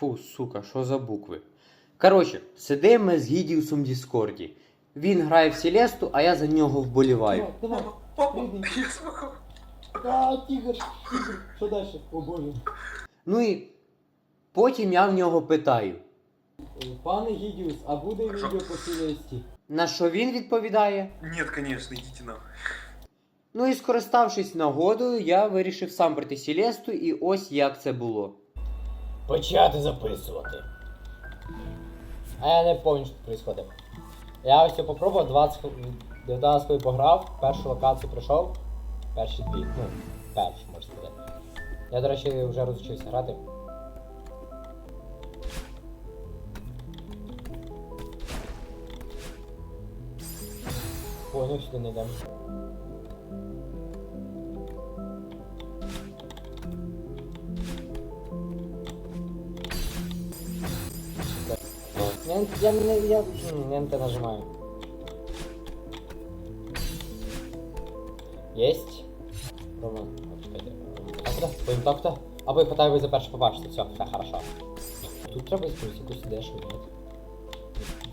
Фу, сука, що за букви? Коротше, сидимо ми з Гідіусом в Діскорді. Він грає в Селесту, а я за нього вболіваю. Давай, Папа, я смогу. А, тігр, тігр. Що далі? О боже. Ну і потім я в нього питаю, Пане Гідіус, а буде відео по Селесті? на що він відповідає. Нет, конечно, идите нахуй. Ну і скориставшись нагодою, я вирішив сам прийти Селесту, і ось як це було. Почати записувати. А я не пам'ятаю, що відбувається. Я ось попробував 20 хвилин, 19 хвилин пограв, першу локацію пройшов, перші дві, ну, перші, можна сказати. Я, до речі, вже розучився грати. Ой, ну сюди не йдемо. Я, я, я, м, нажимаю. Есть. Ровно. От, чекайте. А куди? Потім так то. Або я хватаю за перше побачите. Все, все хорошо. Тут треба использовать якусь дешу, нет?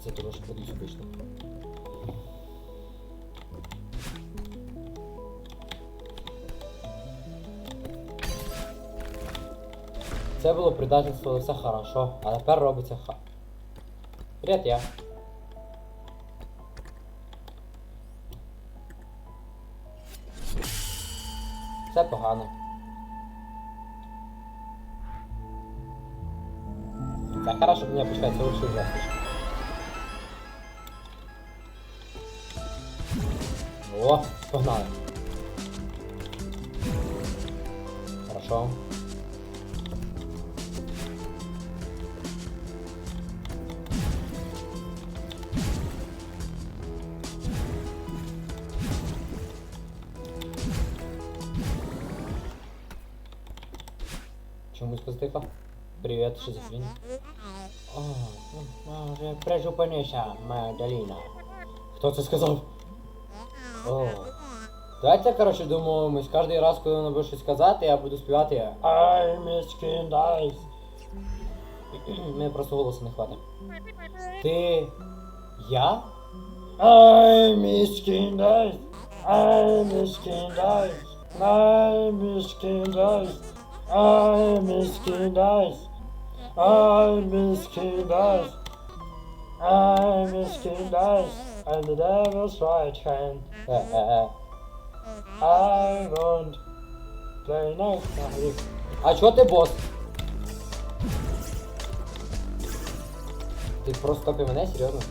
Це трошки подивись обично. Це було предательство, все хорошо, а тепер робиться ха. Привіт, я. Все погано. Це хорошо, не, почекай, це лучше ужасно. О, погнали. Хорошо. Позитива? Привіт, шизофренія. О, може, призупинися, моя доліна. Хто це сказав? О. Давайте, коротше, домовимось. Кожен раз, коли вона буде щось сказати, я буду співати miss King Dice. Мені просто голосу не хватить. Ти... Я? I miss King Dice. I miss King Dice. I miss King Dice. I miss King Dice. I miss King Dice. I miss King Dice. And the devil's right hand. I won't play nice. А чо ти бос? Ти просто топи мене, серйозно?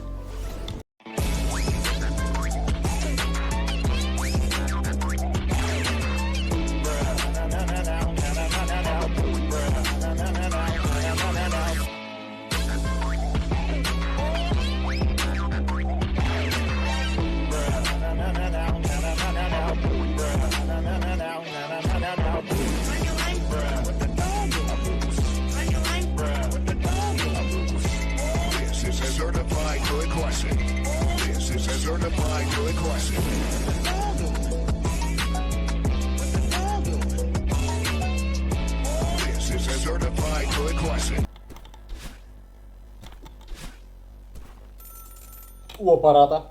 Апарата.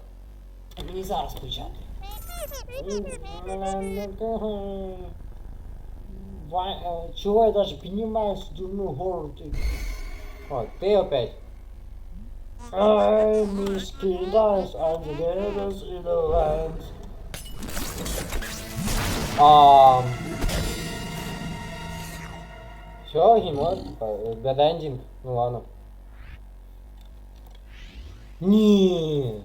Мені зараз включати. Чего я даже поднимаюсь в дурную гору? О, ты опять. I miss Killers and the devils in the land. Um... Все, геймод, Bad Ending, ну ладно. Ні.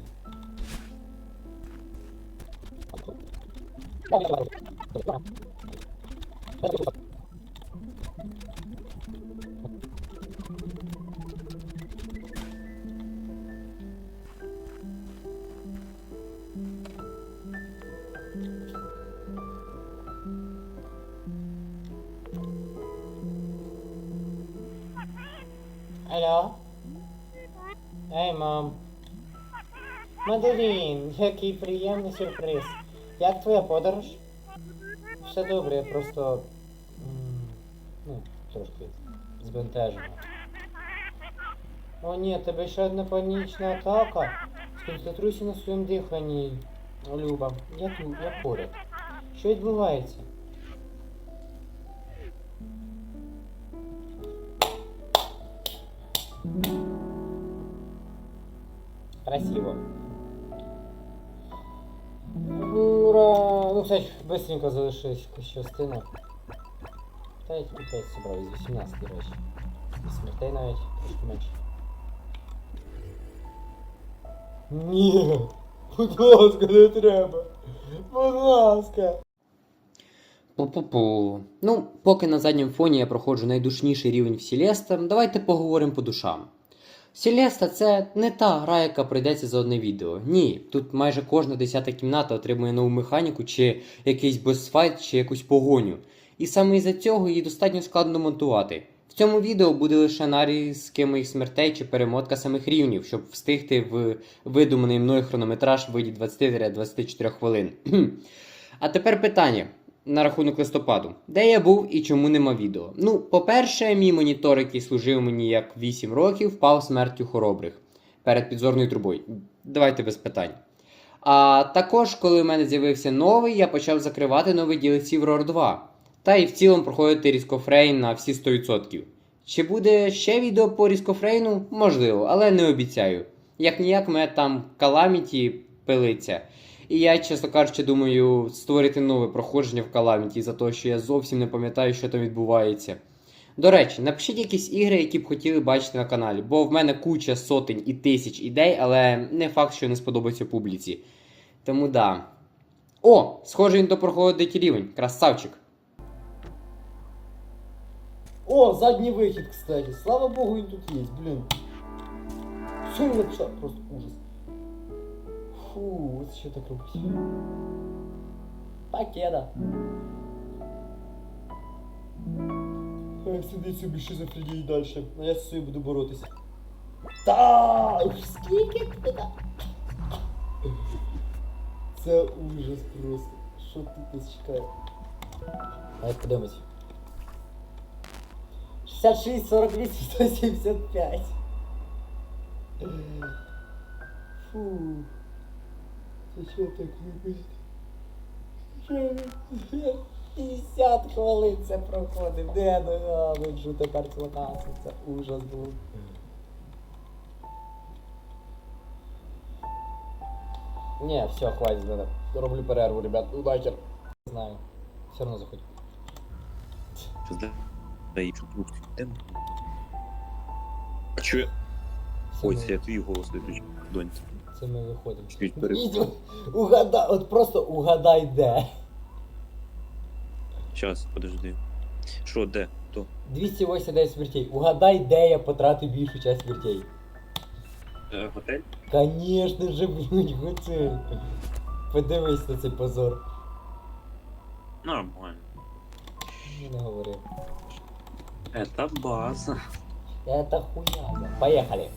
Алло? Ей, мам. Маделін, який приємний сюрприз. Як твоя подорож? Все добре, я просто. Ну, трошки збентежена. О ні, тебе ще одна панічна атака. Сконцентруйся на своєму диханні. Люба, я тут, я поряд. Що відбувається? Красиво. Ура! Ну, кстати, быстренько залишилась якась частина. Та я тільки 5 зібрав із 18, до речі. Із смертей навіть трошки менше. Будь ласка, не треба! Будь ласка! Пу-пу-пу. Ну, поки на задньому фоні я проходжу найдушніший рівень в Сілеста, давайте поговоримо по душам. Сілеста це не та гра, яка пройдеться за одне відео. Ні, тут майже кожна десята кімната отримує нову механіку, чи якийсь босфайт, чи якусь погоню. І саме із-за цього її достатньо складно монтувати. В цьому відео буде лише нарізки моїх смертей чи перемотка самих рівнів, щоб встигти в видуманий мною хронометраж в виді 20-24 хвилин. А тепер питання на рахунок листопаду. Де я був і чому нема відео? Ну, по-перше, мій монітор, який служив мені як 8 років, впав смертю хоробрих перед підзорною трубою. Давайте без питань. А також, коли в мене з'явився новий, я почав закривати новий DLC в ROR 2. Та і в цілому проходити різкофрейн на всі 100%. Чи буде ще відео по різкофрейну? Можливо, але не обіцяю. Як ніяк, мене там каламіті пилиться. І я, чесно кажучи, думаю створити нове проходження в Calamity за те, що я зовсім не пам'ятаю, що там відбувається. До речі, напишіть якісь ігри, які б хотіли бачити на каналі, бо в мене куча сотень і тисяч ідей, але не факт, що не сподобається публіці. Тому да. О, схоже, він допроходить рівень. Красавчик. О, задній вихід, кстати. Слава богу, він тут є, блін. Він? Просто ужас. Фу, от що так робить. Пакеда. Хай сидить собі шизофренії далі, а я з собою буду боротися. Та, уж скільки туди. Це ужас просто. Що тут нас чекає? Давайте подивимось. 66, 48, 175. Фу. Що так випустить? 50 хвилин це проходив. Де ну що тепер локація? Це ужас був. Не, все, хватит, надо. Роблю перерву, ребят. Удачи. Знаю. Все равно заходь. Да- да і чуть лучше. Ем. А? Це Ой, це я твій голос виключив. Донь. Це ми виходимо. Чуть Угадай, от просто угадай де. Щас, подожди. Що, де? То? 289 смертей. Угадай, де я потратив більшу часть смертей. Е, готель? Конечно же, блядь, готель. Подивись на цей позор. Нормально. Ну, Не говори. Это база. Это хуйня. Поехали.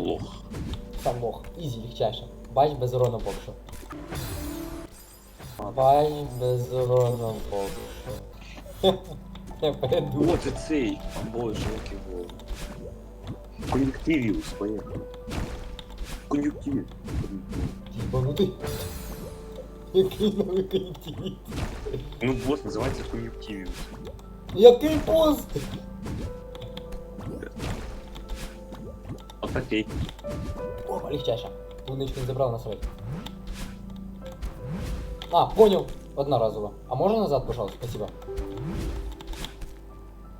Лох. Сам лох. Ізі, легчайше. Бач без урона що. Бач без урона що. Я передумав. О, це цей. Боже, як його. Кон'юктивіус, поїхали. Кон'юктивіус. Ебанутый. Який новий кон'юнктивіт? Ну, босс називається кон'юктивіус. Який пост? Отакий. О, легчайше. Не забрал на свой. А, понял. Одноразово. А можно назад, пожалуйста? Спасибо.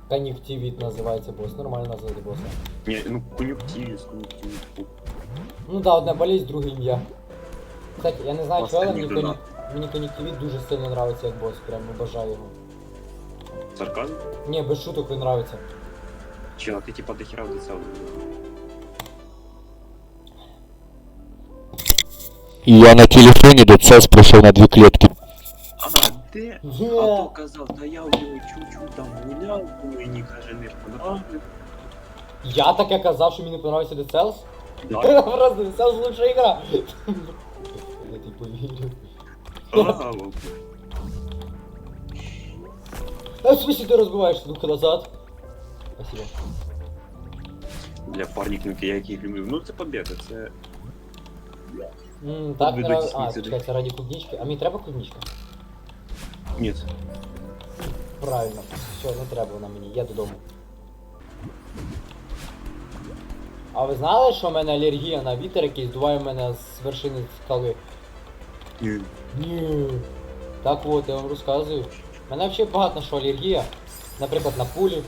Конъюнктивит называется босс. Нормально назвати босса. Ні, ну кон'юктивіус, кон'юктивіус. Ну да, одна болезнь, друга ім'я. Кстати, я не знаю, чого, але мені, донат. кон'ю- мені кон'юнктивіт дуже сильно нравиться як босс. Прям обожаю його. Сарказм? Не, без шуток він нравится. Чел, ти типа дохера децел. Я на телефоне ДЦС пройшов на дві клітки. Ага, де? А то казав, та я у нього чуть-чуть там гуляв, мені каже, не понравилось. Я таке казав, що мені не подобається Dead Cells? Да. Просто Cells лучша игра. Я тобі повірю. Ага, А в смысле ты разбиваешься? Ну-ка назад. Спасибо. Для парників, я яких люблю. Ну це победа, це. М, так, не Ведуть ради... А, сюди. чекай, раді клубнички. А мені треба клубничка? Ні. Правильно. Все, не треба вона мені, я додому. А ви знали, що в мене алергія на вітер, який здуває мене з вершини скали? Ні. Ні. Так от, я вам розказую. У мене взагалі багато на що алергія. Наприклад, на пулі,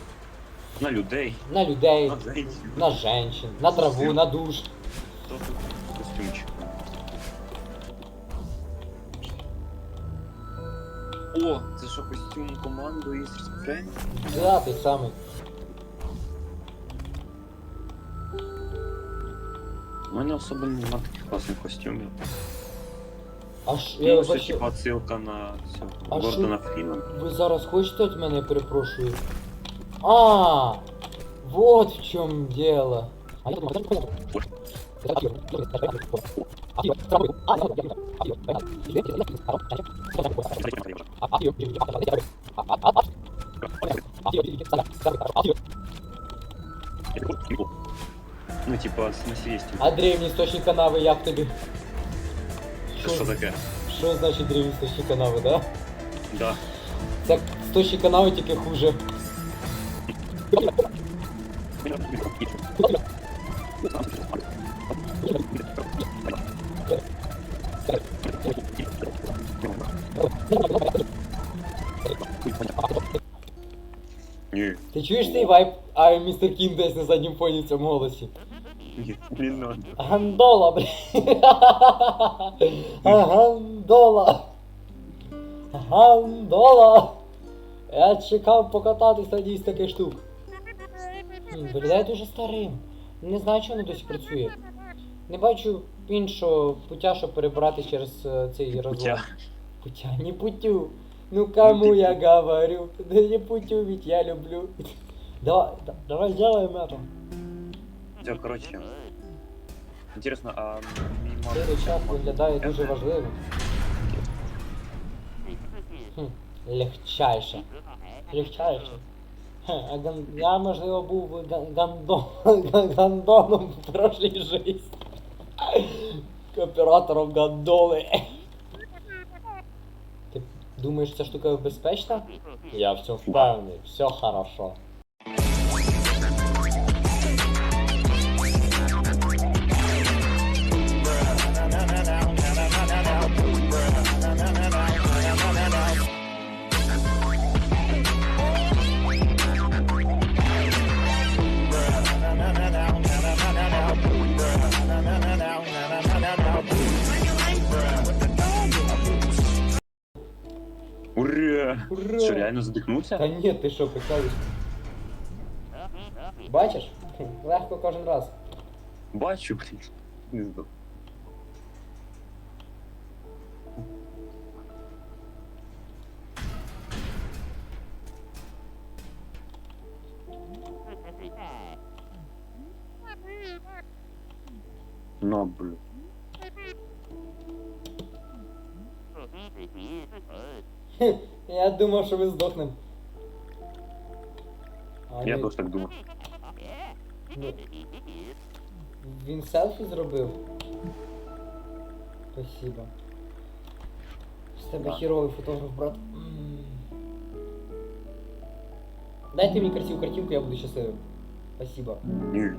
На людей, на людей, на женщин. на на траву, на душ. Хто тут костюмчик? О, це що костюм команду із Фрейм? Да, той самий. У мене особо немає таких класних костюмів. А ж я Ну, це вообще... типа отсилка на цього А Гордона Фріна. Ви зараз хочете від мене, я перепрошую? А, вот в чем дело. А я думаю, это понятно. Ну, типа, на сієсті. А древній істочник канави як тобі? Це що таке? Що значить древній істочник канави, да? Да. Це істочник канави тільки хуже. Ти чуєш цей вайб, а містер Кін десь на заднім фоні в цьому голосі? Гандола, блін. Гандола. Гандола. Я чекав покататись на з таких штук. Виглядає дуже старим. Не знаю, чому воно досі працює. Не бачу іншого путя, щоб перебрати через е, цей розлад. Путя. Путя, не путю. Ну кому я говорю? Да не путю, ведь я люблю. Давай, да- давай сделаем это. Все, короче. Интересно, а мій Цей час виглядає дуже важливим. Хм, легчайше. Легчайше. Хе, А ган... я, можливо, був ган- гандон... гандоном в прошлій житті. Оператором гандоли. Думаєш, ця штука безпечна? Я в цьому впевнений, все хорошо. Ура! Ура! Що, реально задихнувся? Та ні, ти що, прикалуєш? Бачиш? Хм, Легко кожен раз. Бачу, блін. Не знаю. Ну, блін. Хе, Я думав, що ми здохнемо. А Я ні, теж так думав. ну, Він селфі зробив. Спасибо. З тебе Да. хіровий фотограф, брат. М. Дайте мені красиву картинку, я буду щасливим. Спасибо. Ні.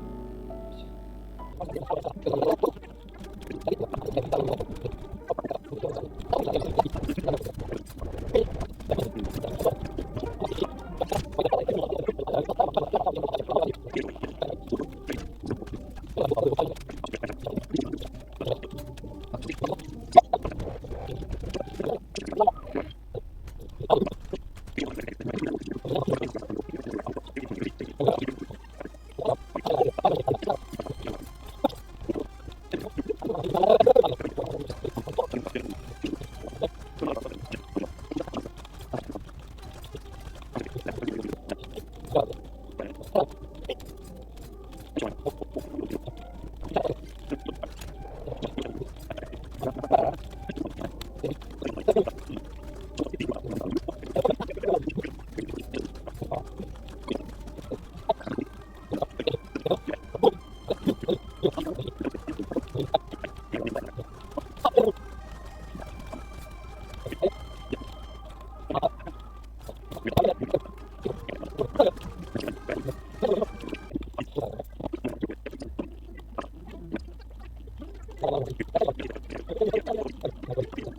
Gracias.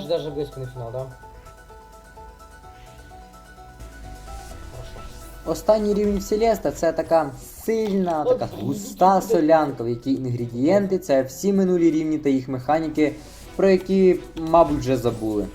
Ж даже близько не фінал, да? Останній рівень Селеста це така сильна, така густа солянка, в якій інгредієнти це всі минулі рівні та їх механіки, про які, мабуть, вже забули.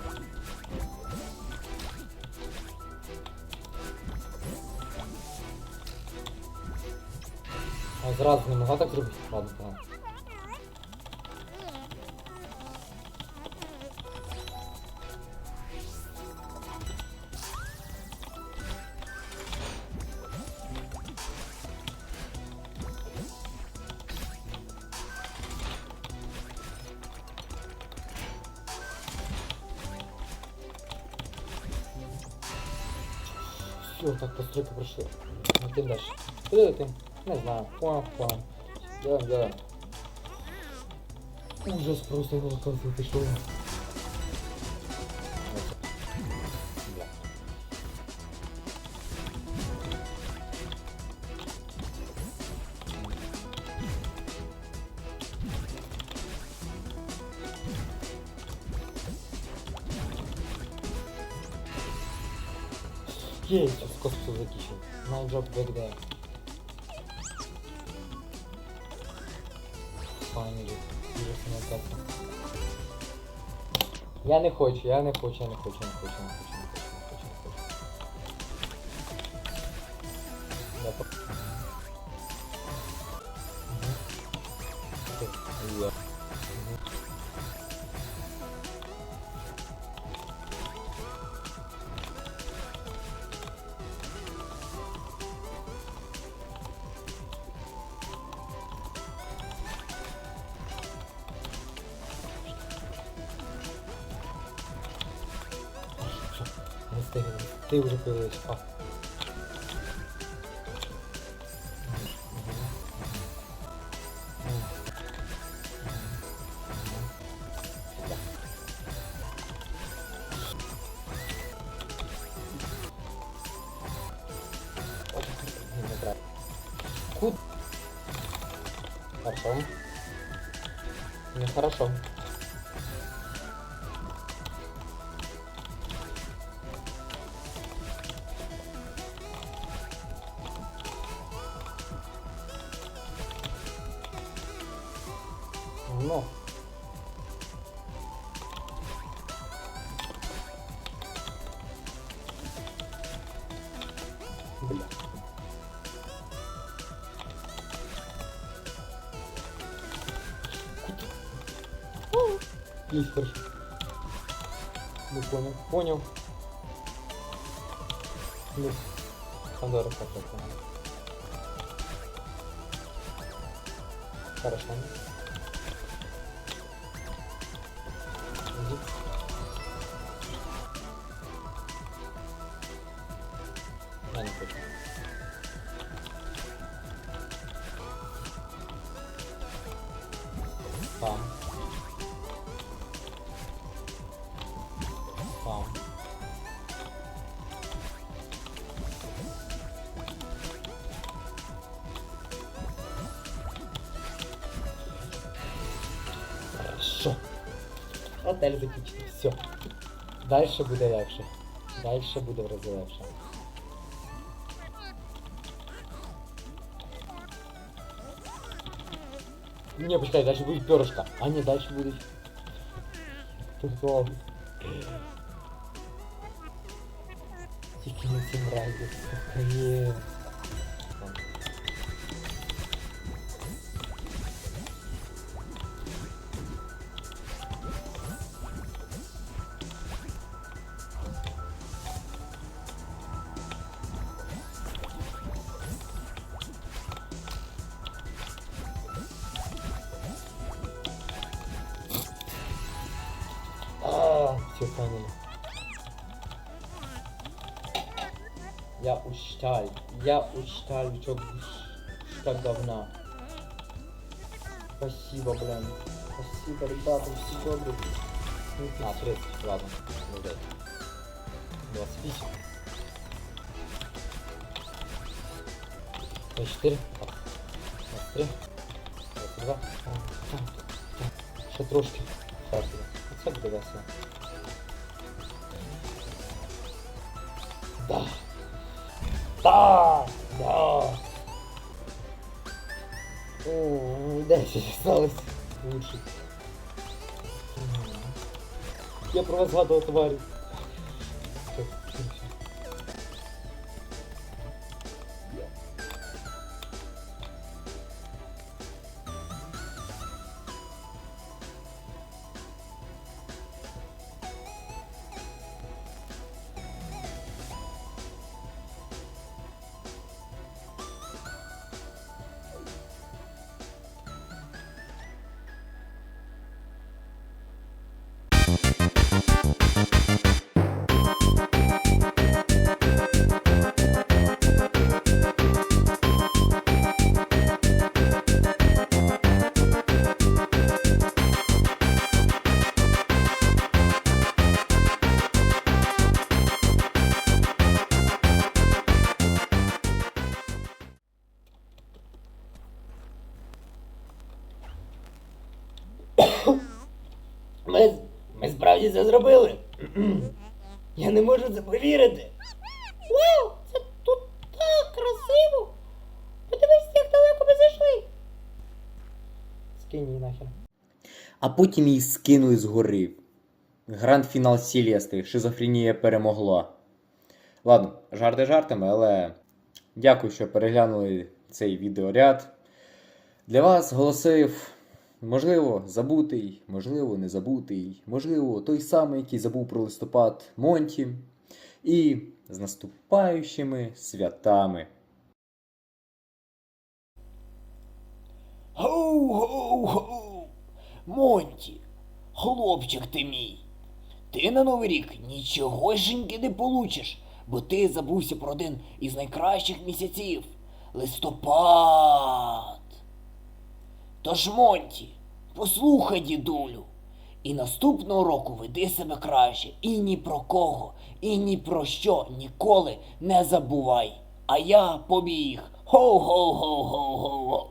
Все, так постройка прошла. Летим дальше. Куда летим? Не знаю. Пам, пам. Делаем, делаем. Ужас просто волков пішов. Job back there. Finally. Ужасно накатно. Я не хочу, я не хочу, я не хочу, я не хочу, я не хочу, я не хочу, я не хочу, я не хочу. Я по... Мгм. Ти вже появилась. А. Куд? Хорошо. Нехорошо. Ну. Есть хорошо. Ну понял. Понял. Ну. Пандора как это. Хорошо. Хорошо. Отель закінчити. Все. Дальше буде легше. Дальше буде в рази легше. Не, почекай, дальше будет перышко. А не, дальше будет. Прикол. Тільки не цим разі. Сука, А, Поняли. Я устал. Я устал, чё что говна. Спасибо, блин. Спасибо, ребята, все добрые. А, 30, ладно. Ну, дай. 28. 24. 23. 22. Ще трошки. Зараз. Це буде. Да. Да. М, Десять осталось. Лучше. Я про вас зробили. Я не можу це повірити. Вау, це тут так красиво. Подивись, як далеко ми зайшли. Скинь її нахер. А потім її скинули з гори. Гранд-фінал Сілєстри. Шизофренія перемогла. Ладно, жарти жартами, але дякую, що переглянули цей відеоряд. Для вас голосив, можливо, забутий, можливо, не забутий, можливо, той самий, який забув про листопад Монті. І з наступаючими святами. Гоу-гоу-гоу! Монті, хлопчик ти мій. Ти на Новий рік нічогошеньки не получиш, бо ти забувся про один із найкращих місяців листопад. Тож, Монті, послухай, дідулю, і наступного року веди себе краще і ні про кого, і ні про що ніколи не забувай. А я побіг. Хоу-хоу-хоу-хоу-хоу.